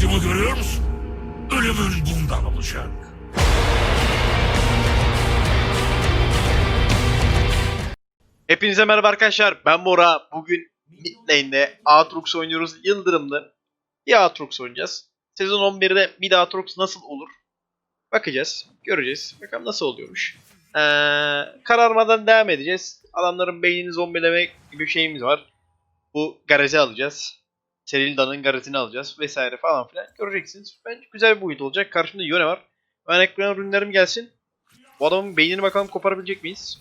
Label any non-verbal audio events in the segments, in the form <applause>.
Kılıcımı görüyor musun? Ölümün bundan olacak. Hepinize merhaba arkadaşlar. Ben Bora. Bugün mid lane'de Aatrox oynuyoruz. Yıldırımlı. Bir Aatrox oynayacağız. Sezon 11'de mid Aatrox nasıl olur? Bakacağız. Göreceğiz. Bakalım nasıl oluyormuş. Ee, kararmadan devam edeceğiz. Adamların beynini zombileme gibi bir şeyimiz var. Bu garezi alacağız. Serilda'nın garezini alacağız vesaire falan filan. Göreceksiniz. Bence güzel bir boyut olacak. Karşımda Yone var. Ben ekrana ürünlerim gelsin. Bu adamın beynini bakalım koparabilecek miyiz?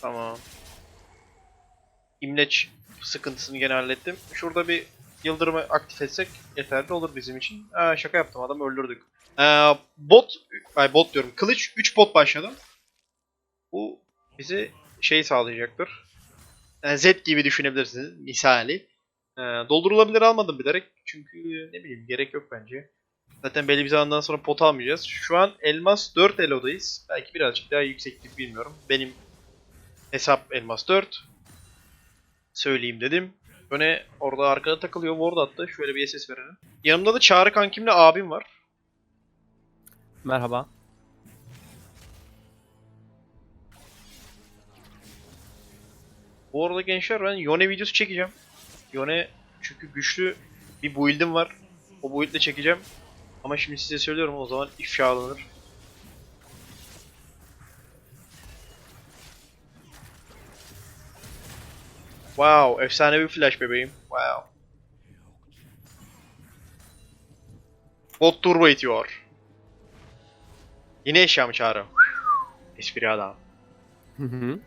Tamam. İmleç sıkıntısını gene hallettim. Şurada bir yıldırımı aktif etsek yeterli olur bizim için. Aa, şaka yaptım adam öldürdük. Ee, bot, ay bot diyorum. Kılıç 3 bot başladım. Bu bize şey sağlayacaktır. Yani Z gibi düşünebilirsiniz misali. Ee, doldurulabilir almadım bilerek. Çünkü ne bileyim gerek yok bence. Zaten belli bir zamandan sonra pot almayacağız. Şu an elmas 4 elodayız. Belki birazcık daha yükseklik bilmiyorum. Benim Hesap elmas 4. Söyleyeyim dedim. Öne orada arkada takılıyor. Ward attı. Şöyle bir SS verelim. Yanımda da Çağrı kankimle abim var. Merhaba. Bu arada gençler ben Yone videosu çekeceğim. Yone çünkü güçlü bir build'im var. O build'le çekeceğim. Ama şimdi size söylüyorum o zaman ifşa alınır. Wow, efsanevi flash bebeğim. Wow. Bot turbo itiyor. Yine eşya mı çağrı? Espri adam. Hı hı.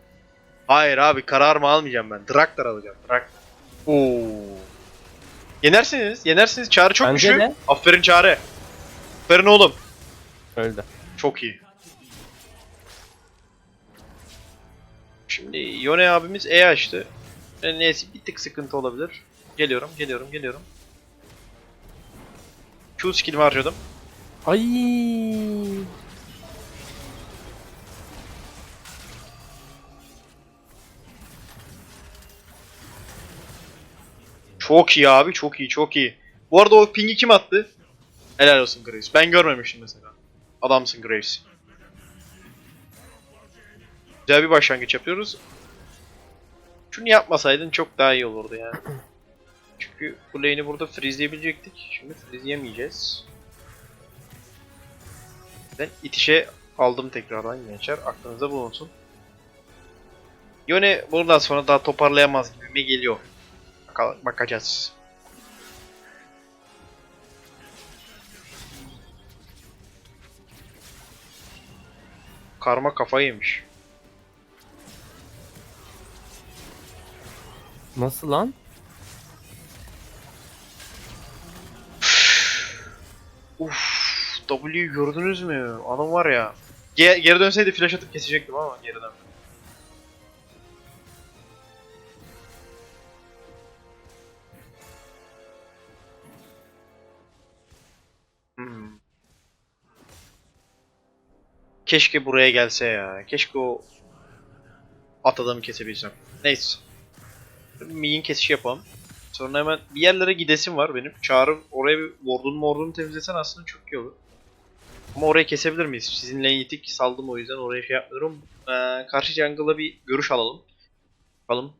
Hayır abi kararımı almayacağım ben. Draktar alacağım. Draktar. Oo. Yenersiniz. Yenersiniz. Çağrı çok Bence güçlü. de. Aferin Çağrı. Aferin oğlum. Öldü. Çok iyi. Şimdi Yone abimiz E açtı. E, Neyse bir tık sıkıntı olabilir. Geliyorum, geliyorum, geliyorum. Q skill'imi harcadım. Ay. Çok iyi abi, çok iyi, çok iyi. Bu arada o ping'i kim attı? Helal olsun Graves. Ben görmemiştim mesela. Adamsın Graves. Güzel bir başlangıç yapıyoruz. Şunu yapmasaydın çok daha iyi olurdu yani. <clears throat> Çünkü bu lane'i burada freezeleyebilecektik. Şimdi freezeyemeyeceğiz. Ben itişe aldım tekrardan gençler. Aklınızda bulunsun. Yone buradan sonra daha toparlayamaz gibime geliyor. Bakalım, bakacağız. Karma kafayı yemiş. Nasıl lan? Uf, W'yu gördünüz mü? Adam var ya. Ge- geri dönseydi flash atıp kesecektim ama geri dön. Keşke buraya gelse ya. Keşke o at adamı kesebilsem. Neyse. Miyin kesişi yapalım. Sonra hemen bir yerlere gidesim var benim. Çağrı oraya bir ward'unu mordunu temizlesen aslında çok iyi olur. Ama orayı kesebilir miyiz? Sizinle yitik saldım o yüzden oraya şey yapmıyorum. Ee, karşı jungle'a bir görüş alalım. Bakalım.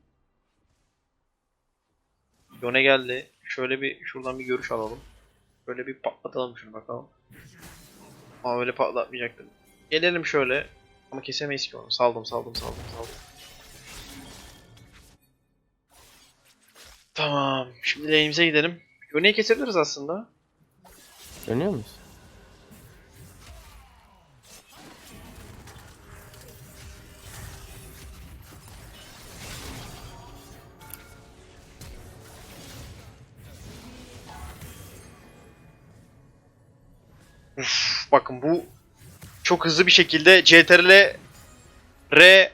Yone geldi. Şöyle bir şuradan bir görüş alalım. Böyle bir patlatalım şunu bakalım. Ama öyle patlatmayacaktım. Gelelim şöyle. Ama kesemeyiz ki onu. Saldım saldım saldım saldım. Tamam. Şimdi lane'imize gidelim. Yone'yi kesebiliriz aslında. Dönüyor muyuz? Uf, bakın bu çok hızlı bir şekilde CTRL R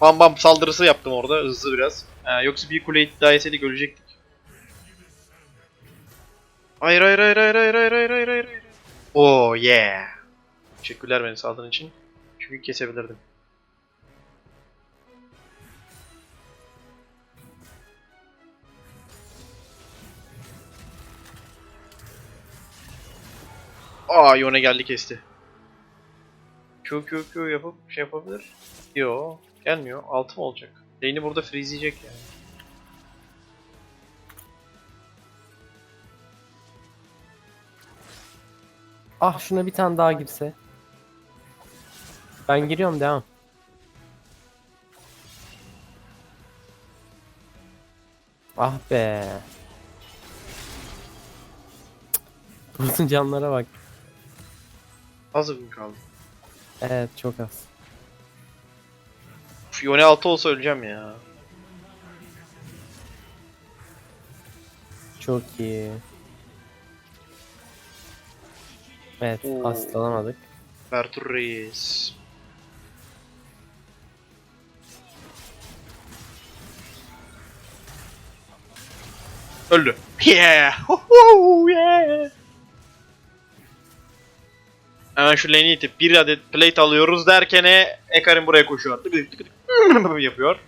bam bam saldırısı yaptım orada hızlı biraz. Ha, yoksa bir kule iddiasıyla görecektik. Hayır hayır hayır hayır hayır hayır hayır hayır hayır. Oh yeah. Teşekkürler beni saldığın için. Çünkü kesebilirdim. Aa Yone geldi kesti. Q Q Q yapıp şey yapabilir. Yo gelmiyor. Altı mı olacak? Lane'i burada freezeyecek yani. Ah şuna bir tane daha girse. Ben giriyorum devam. Ah be. Bursun canlara bak. Az gün kaldı. Evet çok az. Uf, Yone altı olsa öleceğim ya. Çok iyi. Evet Oo. hastalamadık. Bertur Reis. Öldü. Yeah. <laughs> Huhu, yeah. Hemen şu lane'i itip bir adet plate alıyoruz derken Ekarim buraya koşuyor. Tık <laughs> yapıyor.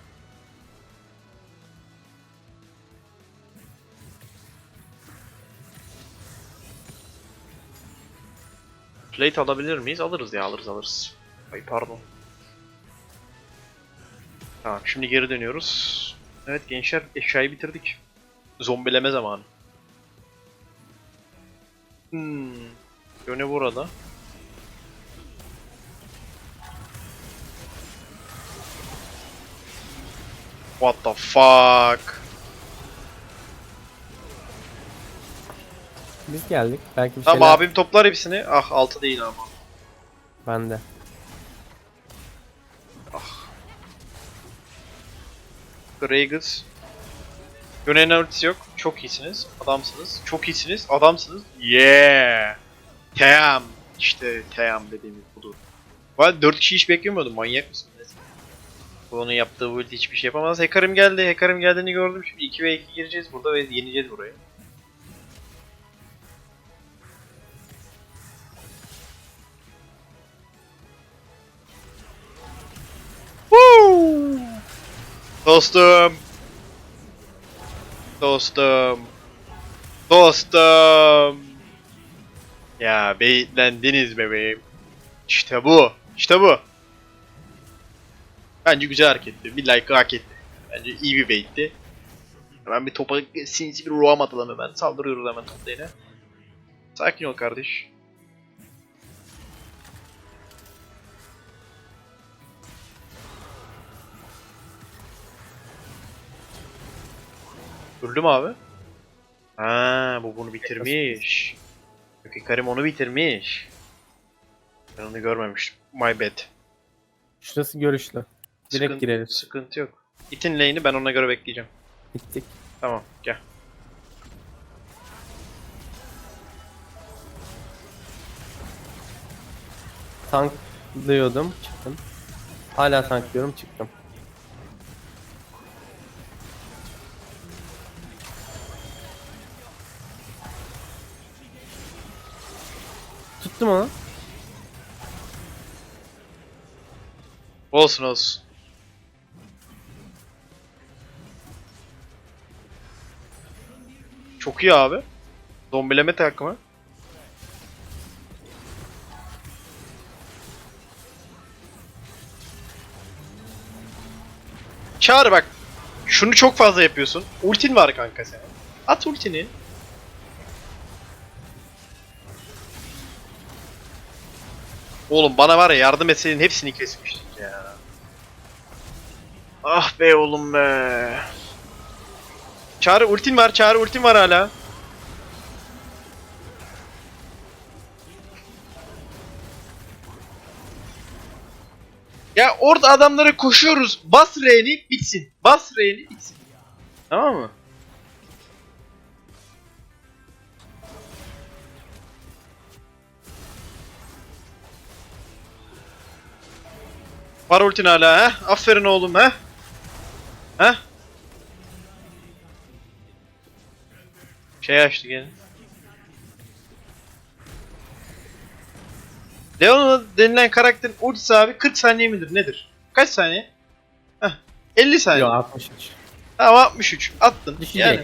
Plate alabilir miyiz? Alırız ya alırız alırız. Ay pardon. Tamam şimdi geri dönüyoruz. Evet gençler eşyayı bitirdik. Zombileme zamanı. Hmm. Yöne burada. What the fuck? Biz geldik. Belki bir Tamam şeyler... abim toplar hepsini. Ah altı değil ama. Ben de. Gragas. Yöne'nin ultisi yok. Çok iyisiniz. Adamsınız. Çok iyisiniz. Adamsınız. Yeah. Team. İşte team dediğimiz budur. Valla 4 kişi hiç beklemiyordum. Manyak mısın? Bu onun yaptığı bu ulti hiçbir şey yapamaz. Hekarim geldi. Hekarim geldiğini gördüm. Şimdi 2 ve 2 gireceğiz burada ve yeneceğiz burayı. Woo! Dostum. Dostum. Dostum. Ya beyitlendiniz bebeğim. İşte bu. İşte bu. Bence güzel hareketti. Bir like hak etti. Bence iyi bir baitti. Hemen bir topa sinsi bir roam atalım hemen. Saldırıyoruz hemen top lane'e. Sakin ol kardeş. Öldü mü abi? Ha, bu bunu bitirmiş. Yok Karim onu bitirmiş. Ben onu görmemiştim. My bad. Şurası görüşlü. Direkt Sıkıntı- gireriz. Sıkıntı yok. İtin lane'i ben ona göre bekleyeceğim. Gittik. Tamam gel. Tanklıyordum. Çıktım. Hala tanklıyorum çıktım. Tuttum onu. Olsun olsun. Çok iyi abi. Zombileme takımı. Çağır bak. Şunu çok fazla yapıyorsun. Ultin var kanka senin. At ultini. Oğlum bana var ya yardım etseydin hepsini kesmiştik ya. Ah be oğlum be. Çağrı ultin var, Çağrı ultin var hala. Ya orada adamlara koşuyoruz. Bas R'ni bitsin. Bas R'ni bitsin. Tamam mı? Var ultin hala ha? Aferin oğlum ha? Şey açtı gene. Leona denilen karakterin ultisi abi 40 saniye midir nedir? Kaç saniye? Heh, 50 saniye. Yok 63. Tamam 63 attın. Düşecek. Yani.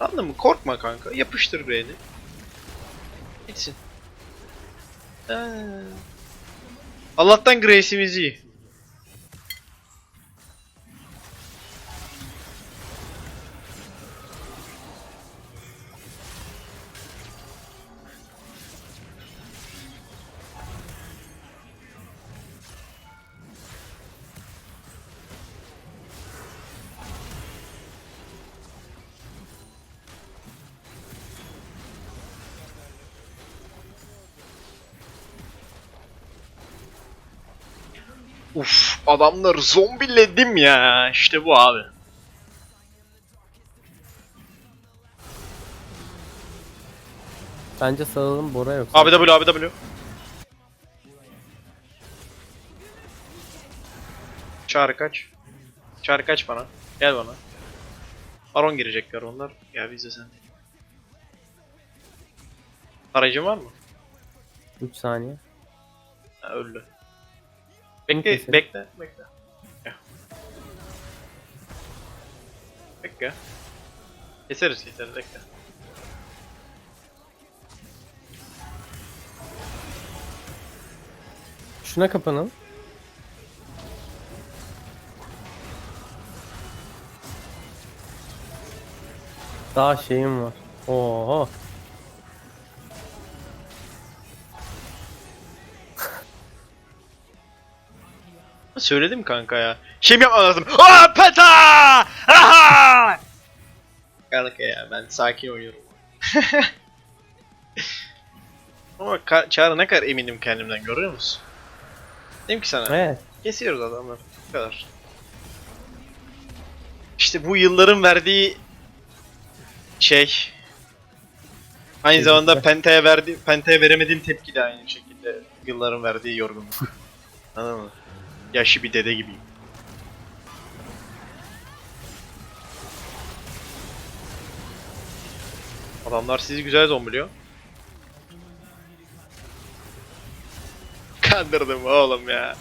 Anladın mı? Korkma kanka. Yapıştır beyni. Gitsin. Ee. Allah'tan Grace'imiz iyi. Uf adamları zombiledim ya. İşte bu abi. Bence salalım Bora yoksa. Abi W abi W. Çağrı kaç. Çağrı kaç bana. Gel bana. Baron girecekler onlar. Ya biz de sen. Aracın var mı? 3 saniye. Ha, öldü. Bekle, bekle, bekle. Bekle. Keseriz, keseriz, bekle. Şuna kapanalım. Daha şeyim var. Oho. Söyledim kanka ya. Şey mi yapmam lazım? Aa peta! Aha! Kanka ya ben sakin oynuyorum. <laughs> Ama ka- Çağrı ne kadar eminim kendimden görüyor musun? Dedim ki sana. Evet. Kesiyoruz adamları. Bu kadar. İşte bu yılların verdiği şey. Aynı Tecrübe. zamanda Penta'ya verdi Penta'ya veremediğim tepki de aynı şekilde yılların verdiği yorgunluk. <laughs> Anladın mı? Yaşlı bir dede gibiyim. Adamlar sizi güzel zombiliyor. Kandırdım oğlum ya.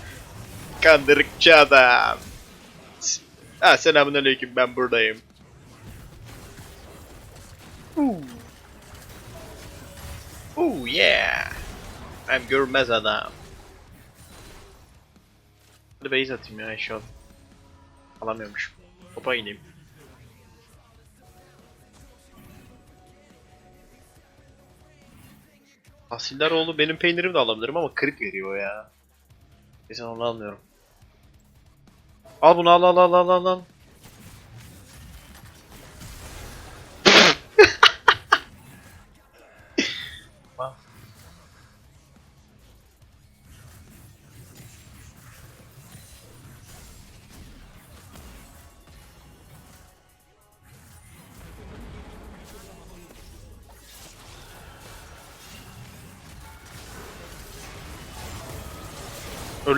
Kandırıkçı adam. Ha selamünaleyküm ben buradayım. Ooh. Ooh yeah. I'm görmez adam. Hadi base atayım ya eşya. Alamıyormuş. Topa ineyim. Asillaroğlu benim peynirimi de alabilirim ama kırık veriyor ya. Kesin onu almıyorum. Al bunu al al al al al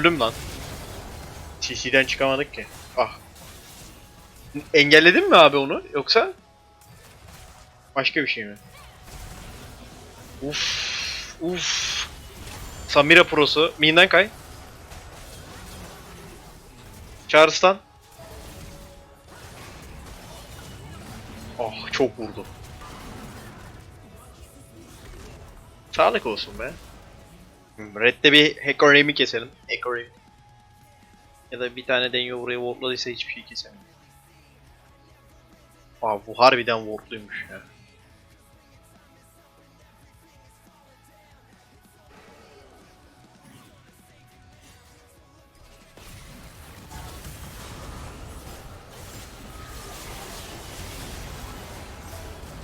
Öldüm lan. CC'den çıkamadık ki. Ah. Engelledin mi abi onu yoksa? Başka bir şey mi? Uf. Uf. Samira Pro'su. Minden kay. Charles'tan. Oh çok vurdu. Sağlık olsun be. Red'de bir Hecarim'i keselim. Hecarim. Ya da bir tane Denyo buraya wardladıysa hiçbir şey kesemiyor. Aa bu harbiden wardluymuş ya.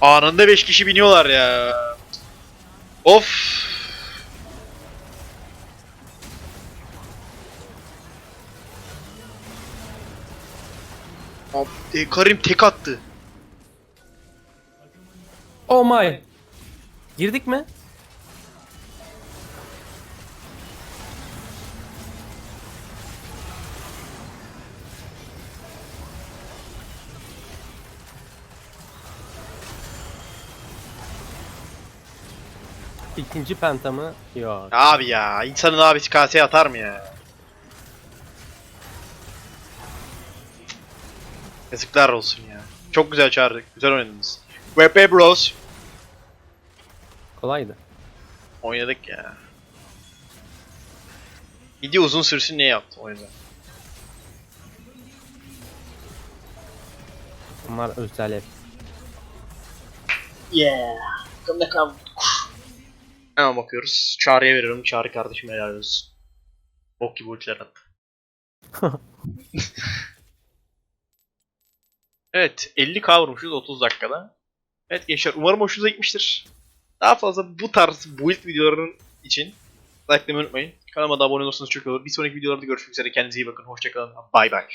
Anında 5 kişi biniyorlar ya. Of. Abi, e, Karim tek attı. Oh my. Girdik mi? İkinci pentamı yok. Abi ya insanın abisi kaseye atar mı ya? Yazıklar olsun ya. Çok güzel çağırdık. Güzel oynadınız. VP Bros. Kolaydı. Oynadık ya. Video uzun sürsün niye yaptım o yüzden. Bunlar özel ev. Yeah. Come come. Hemen bakıyoruz. Çağrı'ya veriyorum. Çağrı kardeşim helal olsun. Bok gibi ultiler attı. <laughs> evet 50k vurmuşuz 30 dakikada. Evet gençler umarım hoşunuza gitmiştir. Daha fazla bu tarz build videolarının için likelamayı unutmayın. Kanalıma da abone olursanız çok iyi olur. Bir sonraki videolarda görüşmek üzere. Kendinize iyi bakın. Hoşçakalın. Bay bay.